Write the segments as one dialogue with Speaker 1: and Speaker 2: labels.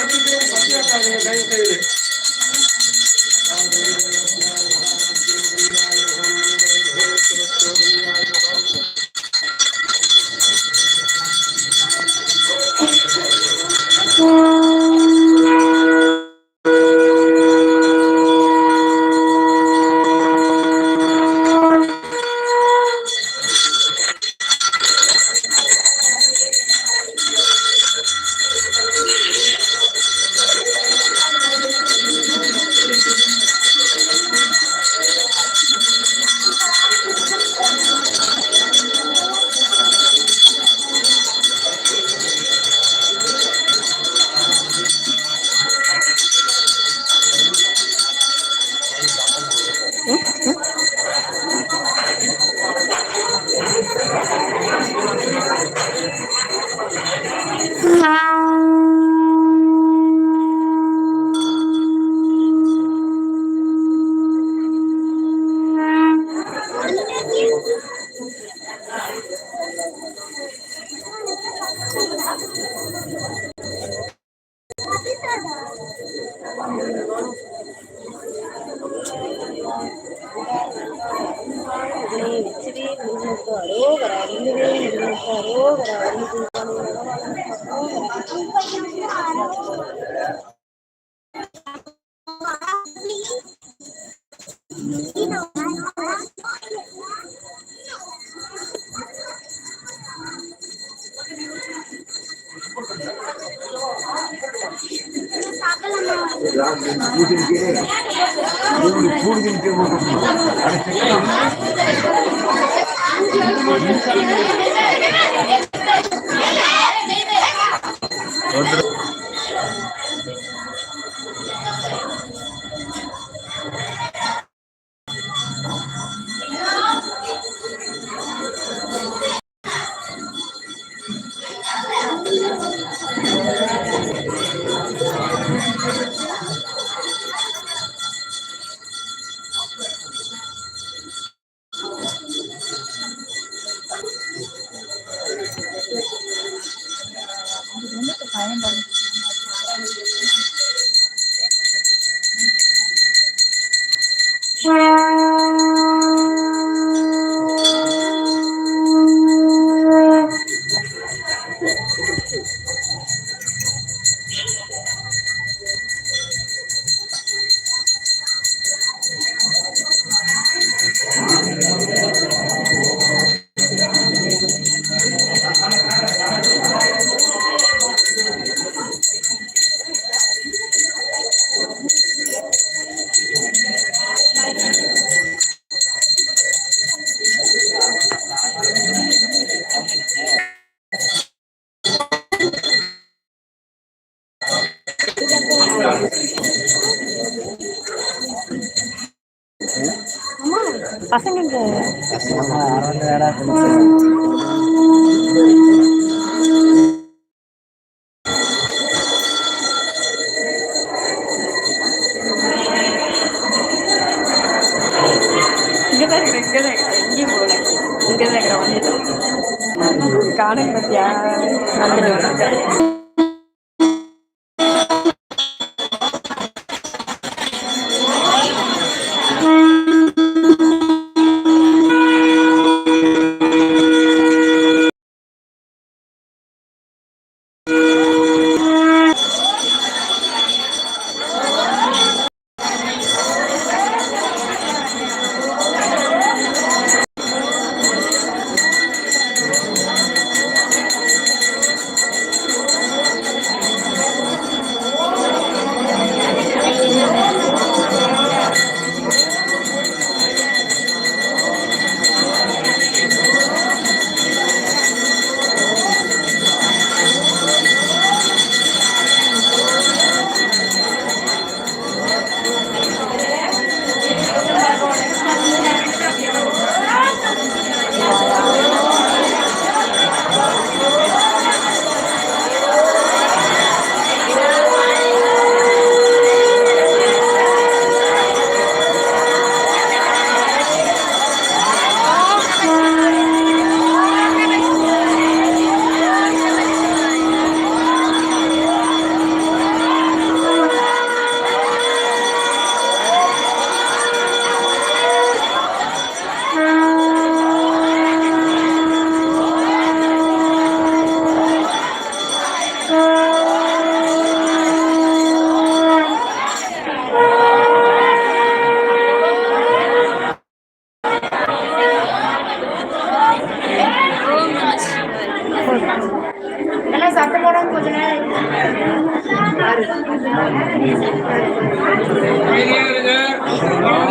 Speaker 1: ಪ್ರತಿದಿನ ಸತ್ಯಾಕಾರಣ ಕಾಣ್ತಾ ಇದೆ
Speaker 2: శ్రీ మున్నోగర అరుణుడే మున్నోగర అరుణుడు
Speaker 3: கூடுதல் பசங்க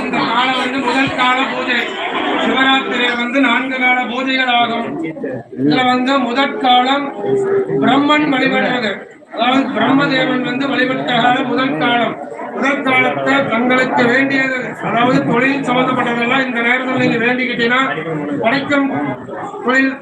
Speaker 3: இந்த காலம் வந்து முதல் கால பூஜை. சிவராத்திரி வந்து நான்கு கால பூஜைகள் ஆகும். இதுல வந்து முதற்காலம் பிரம்மன் வழிபடுறது அதாவது பிரம்மதேவன் வந்து வழிபட்ட காலம் முதல் காலம். முதல் காலத்தை தங்களுக்கு வேண்டியது. அதாவது தொழில் சம்பந்தப்பட்டதெல்லாம் இந்த நேரத்தில் நீங்க வேண்டிக்கிட்டீங்கன்னா படைக்கும் தொழில்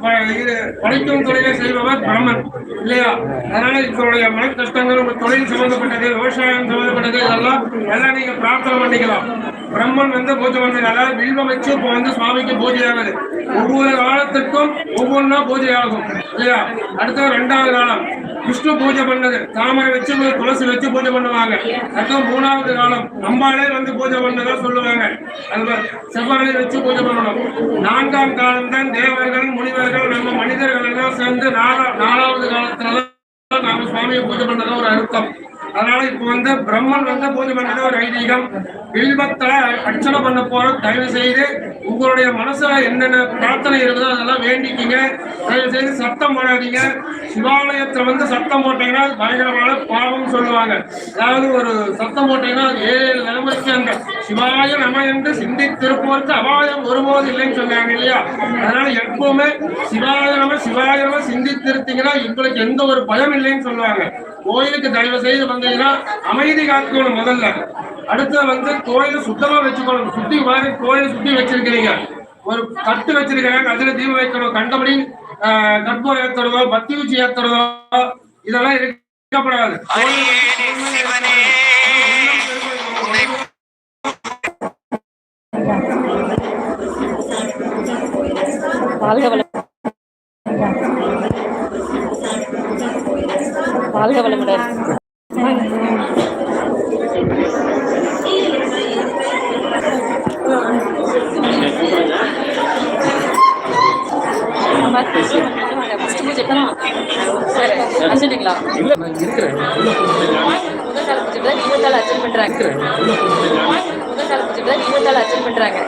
Speaker 3: படைக்கும் தொழிலை செய்பவர் பிரம்மன் இல்லையா? அதனால உங்களுடைய மன கஷ்டங்கள் உங்க தொழில் சம்பந்தப்பட்டது விவசாயம் சம்பந்தப்பட்டது இதெல்லாம் எல்லாம் நீங்க பிரார்த்தனை பண்ணிக்கலாம். பிரம்மன் வந்து பூஜை பண்ணது அதாவது வில்வம் வச்சு இப்போ வந்து சுவாமிக்கு பூஜை ஆகுது. ஒவ்வொரு காலத்துக்கும் ஒவ்வொன்றா பூஜை ஆகும் இல்லையா? அடுத்த ரெண்டாவது காலம். விஷ்ணு பூஜை பண்ணது. தாமரை வச்சு துளசி வச்சு பூஜை பண்ணுவாங்க. அதுதான் மூணாவது காலம். அம்பாளே வந்து பூஜை பண்ணதா சொல்லுவாங்க. அது செவ்வாழை வச்சு பூஜை பண்ணணும். நான்காம் காலம் தான் தேவர்கள் முனிவர்கள் நம்ம மனிதர்கள் எல்லாம் சேர்ந்து நாலா- நாலாவது காலத்துல தான் நாம சுவாமியை பூஜை பண்ணதா ஒரு அர்த்தம். அதனால இப்ப வந்து பிரம்மன் வந்து பூஜை பண்ணது ஒரு ஐதீகம். வில்வத்துல அர்ச்சனை பண்ண போறோம். தயவு செய்து உங்களுடைய மனசுல என்னென்ன பிரார்த்தனை இருக்குதோ அதெல்லாம் வேண்டிக்கிங்க. தயவு செய்து சத்தம் போடாதீங்க. சிவாலயத்துல வந்து சத்தம் போட்டீங்கன்னா பயங்கரமான பாவம் சொல்லுவாங்க. அதாவது ஒரு சத்தம் போட்டீங்கன்னா அது ஏழு நிலைமைக்கு அந்த சிவாய நம என்று சிந்தித்திருப்போருக்கு அபாயம் ஒருபோது இல்லைன்னு சொன்னாங்க இல்லையா? அதனால எப்பவுமே சிவாய நம சிவாய நம சிந்தித்திருத்தீங்கன்னா உங்களுக்கு எந்த ஒரு பயம் இல்லைன்னு சொல்லுவாங்க. கோயிலுக்கு தயவு செய்து வந்தீங்கன்னா அமைதி காக்கணும் முதல்ல. அடுத்து வந்து கோயிலை சுத்தமா வச்சுக்கணும் சுத்தி மாதிரி கோயிலை சுத்தி வச்சிருக்கிறீங்க. ஒரு கட்டு வச்சிருக்கிறாங்க அதுல தீபம் வைக்கணும். கண்டபடி கற்பூரம் ஏத்துறதோ பத்தி ஊச்சி ஏத்துறதோ இதெல்லாம் இருக்கப்படாது
Speaker 1: வாழ்க வாழ்க வளமுடன் ஃபர்ஸ்ட் பூஜை தான் சரி அர்ஜென்ட் பண்றாங்க.